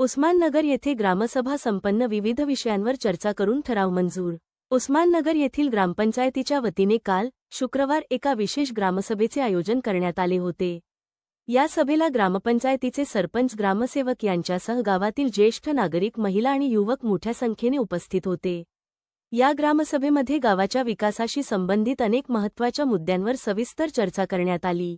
उस्माननगर येथे ग्रामसभा संपन्न विविध विषयांवर चर्चा करून ठराव मंजूर. उस्माननगर येथील ग्रामपंचायतीच्या वतीने काल शुक्रवार एका विशेष ग्रामसभेचे आयोजन करण्यात आले होते. या सभेला ग्रामपंचायतीचे सरपंच ग्रामसेवक यांच्यासह गावातील ज्येष्ठ नागरिक महिला आणि युवक मोठ्या संख्येने उपस्थित होते. या ग्रामसभेमध्ये गावाच्या विकासाशी संबंधित अनेक महत्त्वाच्या मुद्द्यांवर सविस्तर चर्चा करण्यात आली.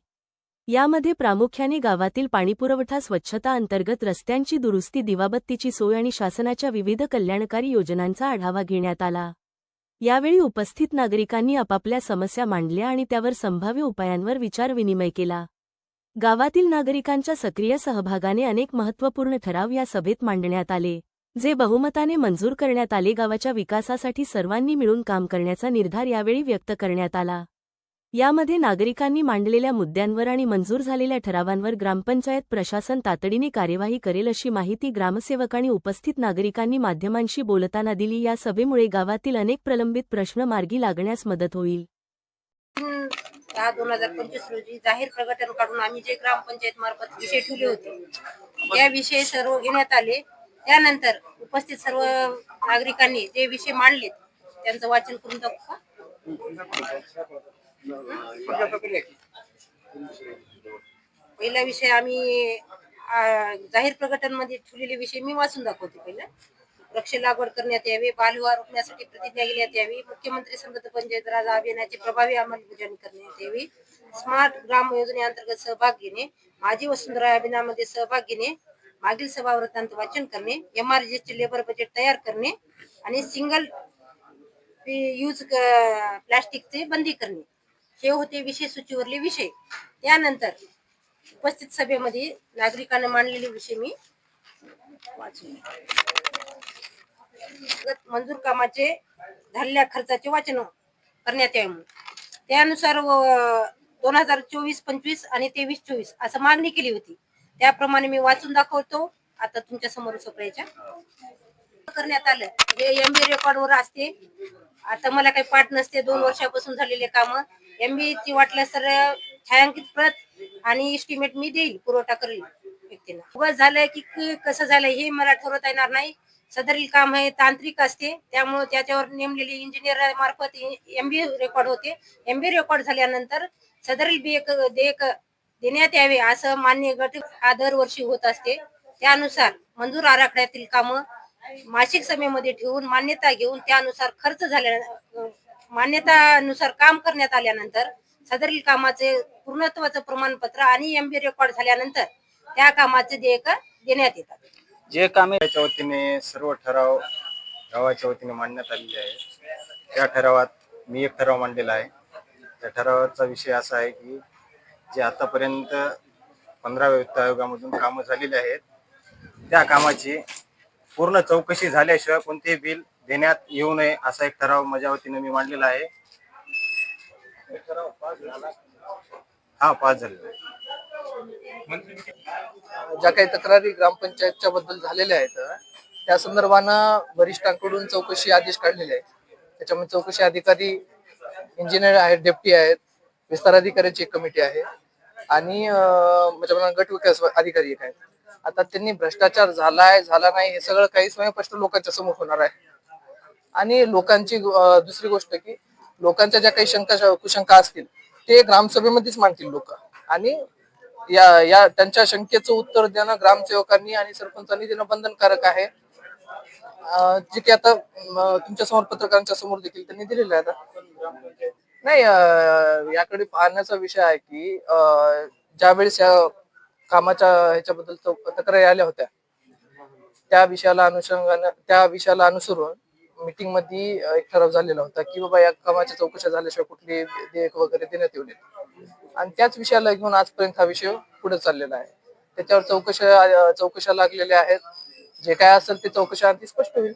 यामध्ये प्रामुख्याने गावातील पाणीपुरवठा स्वच्छता अंतर्गत रस्त्यांची दुरुस्ती दिवाबत्तीची सोय आणि शासनाच्या विविध कल्याणकारी योजनांचा आढावा घेण्यात आला. यावेळी उपस्थित नागरिकांनी आपापल्या समस्या मांडल्या आणि त्यावर संभाव्य उपायांवर विचारविनिमय केला. गावातील नागरिकांच्या सक्रिय सहभागाने अनेक महत्त्वपूर्ण ठराव या सभेत मांडण्यात आले जे बहुमताने मंजूर करण्यात आले. गावाच्या विकासासाठी सर्वांनी मिळून काम करण्याचा निर्धार यावेळी व्यक्त करण्यात आला. यामध्ये नागरिकांनी मांडलेल्या मुद्द्यांवर आणि मंजूर झालेल्या ठरावांवर ग्रामपंचायत प्रशासन तातडीने कार्यवाही करेल अशी माहिती ग्रामसेवक आणि उपस्थित नागरिकांनी माध्यमांशी बोलताना दिली. या सभेमुळे गावातील अनेक प्रलंबित प्रश्न मार्गी लागण्यास मदत होईल. दहा दोन हजार पंचवीस रोजी जाहीर काढून आम्ही जे ग्रामपंचायत मार्फत विषय ठेवले होते त्या विषय सर्व घेण्यात आले. त्यानंतर उपस्थित सर्व नागरिकांनी जे विषय मांडले त्यांचं वाचन करून दाखवा पहिला विषय आम्ही जाहीर प्रकटनमध्ये ठेवलेले विषय मी वाचून दाखवते पहिला. वृक्ष लागवड करण्यात यावी बालविवाह रोखण्यासाठी प्रतिज्ञा घेण्यात यावी मुख्यमंत्री समृद्ध पंचायत राज अभियानाची प्रभावी अंमलबजावणी करण्यात यावी स्मार्ट ग्राम योजनेअंतर्गत सहभाग घेणे माझी वसुंधरा अभियानामध्ये सहभाग घेणे मागील सभाव्रतांत वाचन करणे एम आर चे लेबर बजेट तयार करणे आणि सिंगल यूज प्लास्टिकचे बंदी करणे. हे होते विषय सूचीवरले विषय. त्यानंतर उपस्थित सभेमध्ये नागरिकांना मांडलेले विषय मी वाचले मंजूर कामाचे झालेल्या खर्चाचे वाचन करण्यात यावे त्यानुसार दोन हजार चोवीस पंचवीस आणि तेवीस चोवीस असं मागणी केली होती. त्याप्रमाणे मी वाचून दाखवतो. आता तुमच्यासमोर सोपरायच्या करण्यात आलं. हे एम बी रेकॉर्ड वर असते. आता मला काही पाठ नसते दोन वर्षापासून झालेले काम. एम बी ची वाटल्यास तर छायांकित प्रत आणि एस्टिमेट मी देईल पुरवठा करेल व्यक्तींना. उगाच झालंय की की कसं झालंय हे मला ठरवता येणार नाही. सदरील काम हे तांत्रिक असते त्यामुळे त्याच्यावर नेमलेले इंजिनियर मार्फत एम बी रेकॉर्ड होते. एम बी रेकॉर्ड झाल्यानंतर सदरील बी एक देयक देण्यात यावे असं मान्य गट हा दरवर्षी होत असते. त्यानुसार मंजूर आराखड्यातील कामं मासिक सभेमध्ये ठेवून मान्यता घेऊन त्यानुसार खर्च झाल्या मान्यतानुसार काम करण्यात आल्यानंतर सदरील कामाचे पूर्णत्वाचं प्रमाणपत्र आणि एम बी रेकॉर्ड झाल्यानंतर त्या कामाचे देयक देण्यात येतात. जे कामे याच्या वतीने सर्व ठराव गावाच्या वतीने मांडण्यात आलेले आहे त्या ठरावात मी एक ठराव मांडलेला आहे. त्या ठरावाचा विषय असा आहे की जे आतापर्यंत पंधराव्या वित्त आयोगामधून कामं झालेली आहेत त्या कामाची पूर्ण चौकशी झाल्याशिवाय कोणतेही बिल देण्यात येऊ नये असा एक ठराव माझ्या वतीने मी मांडलेला आहे. हा पास झालेला आहे. ज्या काही तक्रारी ग्रामपंचायतच्या बद्दल झालेल्या आहेत त्या संदर्भानं वरिष्ठांकडून चौकशी आदेश काढलेले आहेत. त्याच्यामध्ये चौकशी अधिकारी इंजिनियर आहेत डेप्टी आहेत विस्तार अधिकाऱ्याची एक कमिटी आहे. आणि म्हणजे गट विकास अधिकारी एक आहेत. आता त्यांनी भ्रष्टाचार झालाय झाला नाही हे सगळं काही स्वयंस्पष्ट लोकांच्या समोर होणार आहे. आणि लोकांची दुसरी गोष्ट की लोकांच्या ज्या काही शंका कुशंका असतील ते ग्रामसभेमध्येच मांडतील लोक. आणि या या त्यांच्या शंकेचं उत्तर देणं ग्रामसेवकांनी आणि सरपंचांनी देणं बंधनकारक आहे. जे की आता तुमच्यासमोर पत्रकारांच्या समोर देखील त्यांनी दिलेलं आहे आता. नाही अं, याकडे पाहण्याचा विषय आहे की अं, ज्यावेळेस या कामाच्या ह्याच्याबद्दल तक्रारी आल्या होत्या. त्या विषयाला अनुषंगानं त्या विषयाला अनुसरून मीटिंगमध्ये एक ठराव झालेला होता की बाबा या कामाच्या चौकशा झाल्याशिवाय कुठली देयक वगैरे देण्यात येऊ नये. आणि त्याच विषयाला घेऊन आजपर्यंत हा विषय पुढे चाललेला आहे. त्याच्यावर चौकशा चौकशा लागलेल्या आहेत. जे काय असेल ते चौकशा आणि स्पष्ट होईल.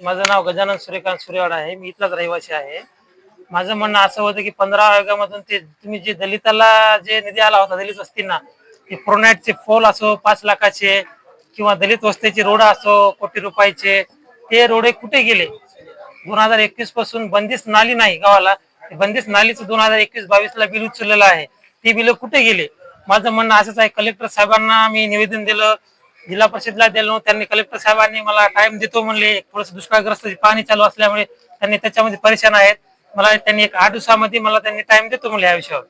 माझं नाव गजानन सूर्यकांत सूर्यवाड आहे. मी इथलाच रहिवासी आहे. माझं म्हणणं असं होतं की पंधरा आयोगामधून ते तुम्ही जे दलिताला जे निधी आला होता दलित वस्तींना ते प्रोनाईटचे फोल असो पाच लाखाचे किंवा दलित वस्तीचे रोड असो कोटी रुपयाचे ते रोडे कुठे गेले? दोन हजार एकवीसपासून बंदिस्त नाली नाही गावाला. ते बंदिस्त नालीचं दोन हजार एकवीस बावीस ला बिल उचललेलं आहे. ते बिल कुठे गेले? माझं म्हणणं असंच आहे कलेक्टर साहेबांना मी निवेदन दिलं जिल्हा परिषदला दिलं त्यांनी कलेक्टर साहेबांनी मला टाइम देतो म्हणले. थोडस दुष्काळग्रस्त पाणी चालू असल्यामुळे त्यांनी त्याच्यामध्ये परेशान आहेत. मला त्यांनी एक आठ दिवसामध्ये मला त्यांनी टाइम देतो म्हणले या विषयावर.